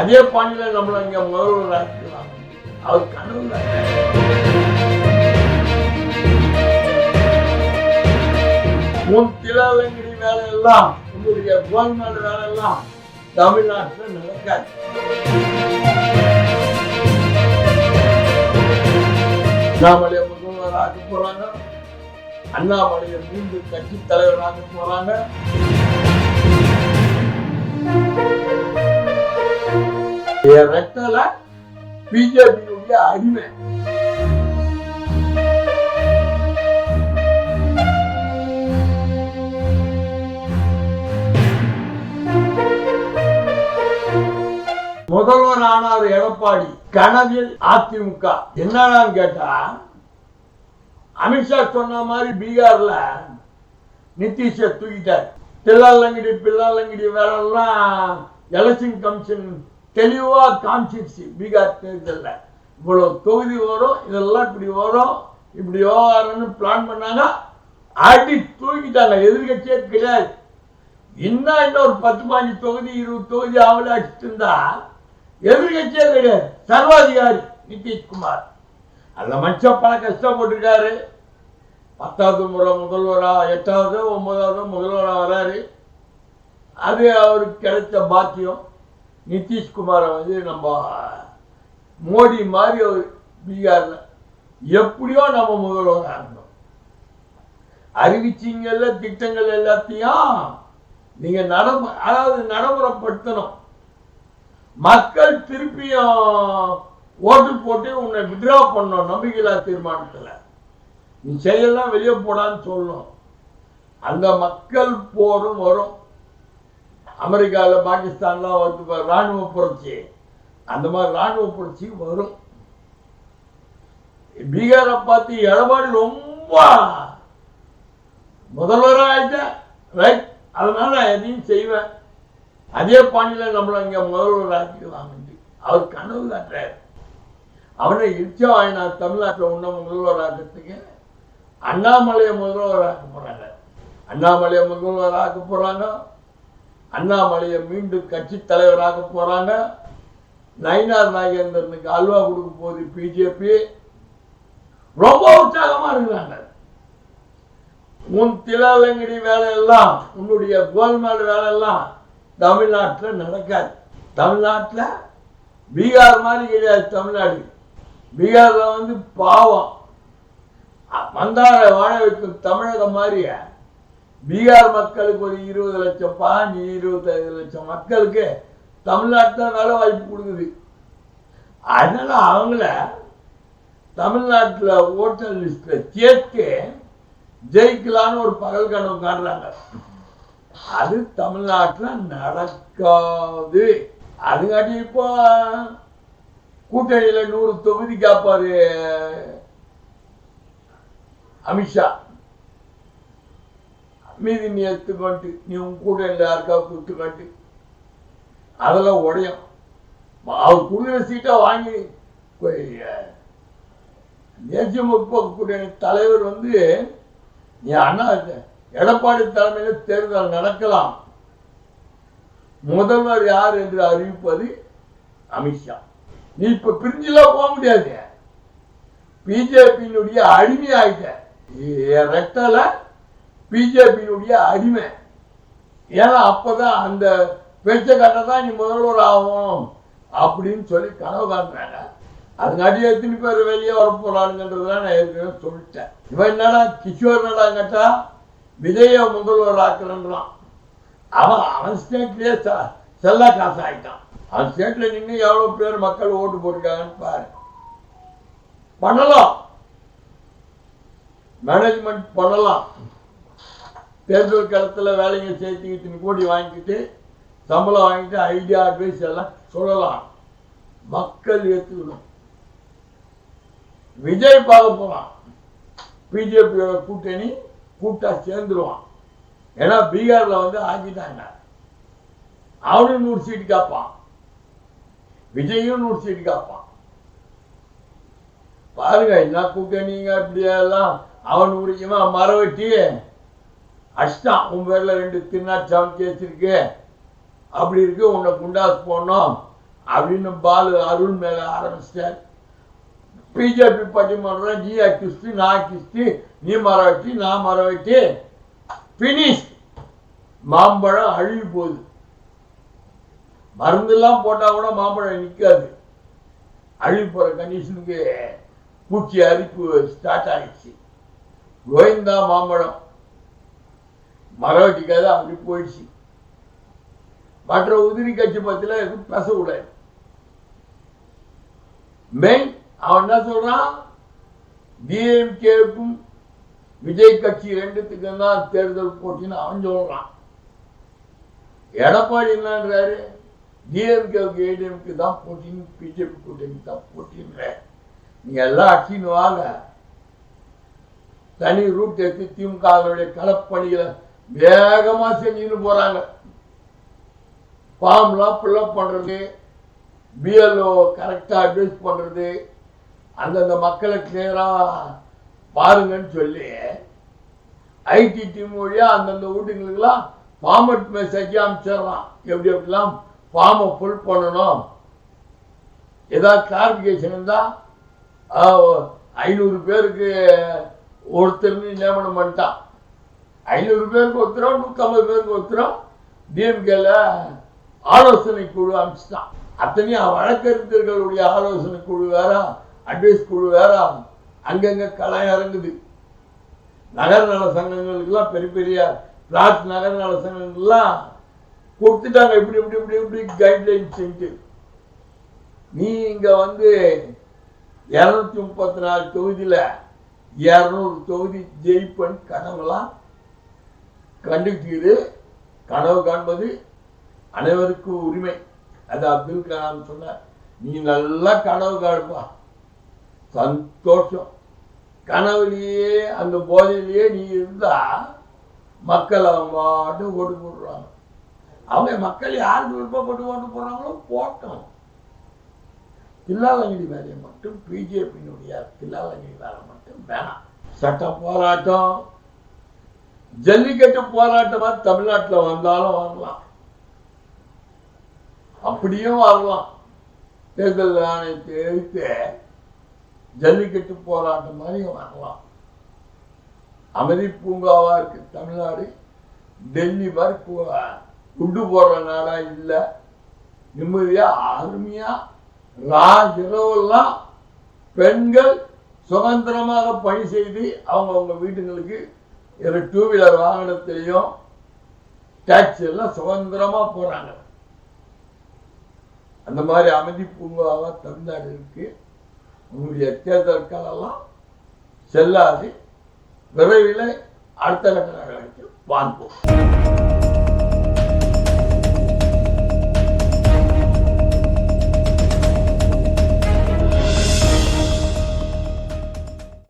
அதே பாணியில் நம்மளை இங்கே முதல்வர் ஆக்கலாம் அவர் கனவு உன் திலாலங்கிரி வேலை எல்லாம் உங்களுடைய கவர்மெண்ட் வேலை எல்லாம் தமிழ்நாட்டில் நடக்காது. அண்ணாமலையை முதல்வராக போறாங்க. அண்ணாமலையை மீண்டும் கட்சி தலைவராக போறாங்க. என் ரெட்டல பிஜேபியுடைய அடிமை. முதல்வர் ஆனார் எடப்பாடி கனவில் அதிமுக. என்னடான்னு கேட்டா அமித்ஷா சொன்ன மாதிரி பீகார்ல நிதிஷை தூக்கிட்டார். தில்லாலங்கடி பில்லாலங்கடி வேலைலாம் எலெக்ஷன் கமிஷன் தெளிவாக காமிச்சிருச்சு பீகார் தேர்தலில். இவ்வளோ தொகுதி வரும் இதெல்லாம் இப்படி வரும் இப்படி விவகாரம்னு பிளான் பண்ணாங்க. அடி தூக்கிட்டாங்க எதிர்கட்சியே கிடையாது. இன்னும் இன்னொரு பத்து பாஞ்சு தொகுதி இருபது தொகுதி ஆவல இருந்தா எதிர்கட்சியே கிடையாது. சர்வாதிகாரி நிதிஷ்குமார். அதில் மனுஷன் பல கஷ்டப்பட்டிருக்காரு. பத்தாவது முறை முதல்வராக எட்டாவது ஒன்பதாவது முதல்வராக வராரு. அது அவருக்கு கிடைச்ச பாக்கியம். நிதிஷ்குமாரை வந்து நம்ம மோடி மாதிரி ஒரு பீகாரில் எப்படியோ நம்ம முதல்வராக இருந்தோம் அறிவிச்சிங்கல்ல திட்டங்கள் எல்லாத்தையும் நீங்க நடம அதாவது நடைமுறைப்படுத்தணும். மக்கள் திருப்பியும் ஓட்டு போட்டு உன்னை வித்ரா பண்ணணும் நம்பிக்கையில்லா தீர்மானத்தில். நீ செய்யலாம் வெளியே போடான்னு சொல்லணும். அந்த மக்கள் போரும் வரும். அமெரிக்காவில் பாகிஸ்தான்லாம் வந்து இராணுவ ராணுவ புரட்சி. அந்த மாதிரி இராணுவ புரட்சி வரும். பீகாரை பார்த்து எடப்பாடி ரொம்ப முதல்வராக ஆயிட்டேன் ரைட் அதனால நான் எதையும் செய்வேன். அதே பாணியில் நம்மள இங்கே முதல்வர் ஆக்கிடுவாங்க. அவர் கனவு காட்டுறாரு. அவனை இச்சா வாங்கினா தமிழ்நாட்டில் உன்ன முதல்வர் ஆக்கிறதுக்கு அண்ணாமலையை முதல்வர் ஆக்க போறாங்க. அண்ணாமலையை முதல்வர் ஆக்க அண்ணாமலையை மீண்டும் கட்சி தலைவராக போறாங்க. நயினார் நாகேந்திரனுக்கு அல்வா கொடுக்க போகுது பிஜேபி ரொம்ப உற்சாகமா இருக்கிறாங்க. உன் திலாலங்கடி வேலையெல்லாம் உன்னுடைய கோல்மால் வேலையெல்லாம் தமிழ்நாட்டில் நடக்காது. தமிழ்நாட்டில் பீகார் மாதிரி கிடையாது தமிழ்நாடு. பீகாரில் வந்து பாவம். அ- மந்தார வாழ வைக்கும் தமிழகம் மாதிரி பீகார் மக்களுக்கு ஒரு இருபது லட்சம் பாஞ்சு இருபத்தைந்து லட்சம் மக்களுக்கு தமிழ்நாட்டில் வேலை வாய்ப்பு கொடுக்குது. அதனால அவங்கள தமிழ்நாட்டில் ஓட்டர் லிஸ்ட்டில் சேர்த்து ஜெயிக்கலான்னு ஒரு பகல் கனவு காடுறாங்க அது தமிழ்நாட்டில் நடக்காது. அதுக்காட்டி இப்போ கூட்டணியில் நூறு தொகுதி காப்பாரு அமித்ஷா. மீதி நீ எடுத்துக்கொண்டு நீ உன் கூட்டணியில் யாருக்கா கொடுத்துக்கொண்டு அதெல்லாம் உடையும். அவர் கொடுக்குற சீட்டாக வாங்கி போய், தேசிய முற்போக்கு கூட்டணி தலைவர் வந்து நீ அண்ணா எடப்பாடி தலைமையில் தேர்தல் நடக்கலாம். முதல்வர் யார் என்று அறிவிப்பது அமித்ஷா நீ இப்ப பிரிஞ்சுலாம் போக முடியாது. பிஜேபியினுடைய அடிமை ஆயிட்ட பிஜேபியினுடைய அடிமை. ஏன்னா அப்பதான் அந்த பேச்சை கட்ட தான் நீ முதல்வர் ஆகும் அப்படின்னு சொல்லி கனவு காட்டுறாங்க. அதுங்காட்டி எத்தனை பேர் வெளியே வர போறானுங்கன்றதுலாம் நான் ஏற்கனவே சொல்லிட்டேன். இவன் என்னடா கிஷோர் என்னடா கேட்டா விஜய முதல்வர் ஆக்குறன்றான் அவன் அவன் ஸ்டேட்லயே செ- செல்ல காசு ஆயிட்டான் அவன் ஸ்டேட்ல நின்று எவ்வளவு பேர் மக்கள் ஓட்டு போட்டிருக்காங்கன்னு பாரு. பண்ணலாம். மேனேஜ்மெண்ட் பண்ணலாம். தேர்தல் களத்துல வேலைங்க சேர்த்து இத்தனை கோடி வாங்கிக்கிட்டு சம்பளம் வாங்கிட்டு ஐடியா அட்வைஸ் எல்லாம் சொல்லலாம். மக்கள் ஏற்றுக்கணும் விஜய் பார்க்க போறான். பிஜேபியோட கூட்டணி கூட்டா சேர்ந்துருவான். ஏன்னா பீகார்ல வந்து ஆக்கிட்டாங்க. அவனும் நூறு சீட்டு காப்பான். விஜயும் நூறு சீட்டு காப்பான். பாருங்க என்ன கூட்டணிங்க இப்படியெல்லாம் அவன் நூறு இவன் மரவெட்டி. அஷ்டம் உன் பேரில் ரெண்டு திருநாட் செவன் அப்படி இருக்கு உன்னை குண்டாஸ் போடணும். அப்படின்னு பாலு அருள் மேலே ஆரம்பிச்சிட்டார். பிஜேபி பட்டிமன்றம் நீ கிறிஸ்து நான் கிஸ்து நீ மர வெட்டி நான் மர வெட்டி. பினிஷ் மாம்பழம் அழுகி போகுது. மருந்தெல்லாம் போட்டால் கூட மாம்பழம் நிற்காது அழுகி போகிற கண்டிஷனுக்கு பூச்சி அரிப்பு ஸ்டார்ட் ஆகிடுச்சு கோவிந்தா மாம்பழம். மரம் வெட்டிக்காது அப்படி போயிடுச்சு. மற்ற உதிரி கட்சி பத்தில எதுவும் பேசக்கூடாது. மெயின் அவன் என்ன சொல்றான்? டிஎம்கேக்கும் விஜய் கட்சி ரெண்டுத்துக்கும் தான் தேர்தல் போட்டின்னு அவன் சொல்றான். எடப்பாடி என்னன்றாரு? டிஎம்கேவுக்கு ஏடிஎம்கே தான் போட்டின்னு பிஜேபி கூட்டணி தான் போட்டின்ற நீங்க எல்லாம் அச்சின்னு வாங்க. தனி ரூட் எடுத்து திமுகவுடைய களப்பணிகளை வேகமாக செஞ்சுன்னு போறாங்க. ஃபார்ம்லாம் ஃபில்லப் பண்ணுறது பிஎல்ஓ கரெக்டாக அட்வைஸ் பண்ணுறது அந்தந்த மக்களை கிளியராக பாருங்கன்னு சொல்லி ஐடி டீம் வழியாக அந்தந்த வீட்டுங்களுக்கெல்லாம் ஃபார்மட் மெசேஜ் அனுப்பிச்சிடலாம் எப்படி எப்படிலாம் ஃபார்மை ஃபுல் பண்ணணும். ஏதாவது கிளாரிஃபிகேஷன் இருந்தால் ஐநூறு பேருக்கு ஒருத்தர்னு நியமனம் பண்ணிட்டான். ஐநூறு பேருக்கு ஒத்துறோம் நூற்றம்பது பேருக்கு ஒத்துறோம் டிஎம்கேல ஆலோசனை குழு அனுப்பிச்சிட்டான். அத்தனையும் வழக்கறிஞர்களுடைய ஆலோசனை குழு வேற அட்வைஸ் குழு வேற அங்கங்கே களை இறங்குது. நகர நல சங்கங்களுக்கெல்லாம் பெரிய பெரிய பிளாட் நகர நல சங்கங்கள்லாம் கொடுத்துட்டாங்க. இப்படி இப்படி இப்படி இப்படி கைட்லைன்ஸ் நீ இங்கே வந்து இரநூத்தி முப்பத்தி நாலு தொகுதியில் இரநூறு தொகுதி ஜெயிப்பன் கனவுலாம் கண்டுக்கிறது கனவு காண்பது அனைவருக்கும் உரிமை. அது அப்துல் கலாம் சொன்னார் நீ நல்லா கனவு காண்பா. சந்தோஷம். கனவுலேயே அந்த போதையிலேயே நீ இருந்தா மக்கள் அவங்க பாட்டு ஓட்டு போடுறாங்க அவங்க மக்கள் யாருக்கு விருப்பப்பட்டு ஓட்டு போடுறாங்களோ போட்டோம் தில்லாலங்கடி வேலையை மட்டும் பிஜேபியினுடைய தில்லாலங்கடி வேலை மட்டும் வேணாம். சட்ட போராட்டம் ஜல்லிக்கட்டு போராட்டமா தமிழ்நாட்டில் வந்தாலும் வரலாம் அப்படியும் வரலாம் தேர்தல் ஆணையத்தை எதிர்த்து ஜல்லிக்கட்டு போராட்டம் மாதிரி வரலாம் அமைதி பூங்காவா இருக்கு தமிழ்நாடு. டெல்லி மாதிரி பூ- குண்டு போடுற நாடா இல்லை. நிம்மதியா அருமையா ராஜிரவெல்லாம் பெண்கள் சுதந்திரமாக பணி செய்து அவங்க அவங்க வீட்டுங்களுக்கு ஒரு டூ வீலர் வாகனத்திலையும் டாக்ஸி எல்லாம் சுதந்திரமாக போகிறாங்க அந்த மாதிரி அமைதி பூங்காவாக தமிழ்நாடு இருக்கு. உங்களுடைய தேர்தல்களெல்லாம் செல்லாது. விரைவில் அடுத்த கட்ட நடவடிக்கை வாங்குவோம்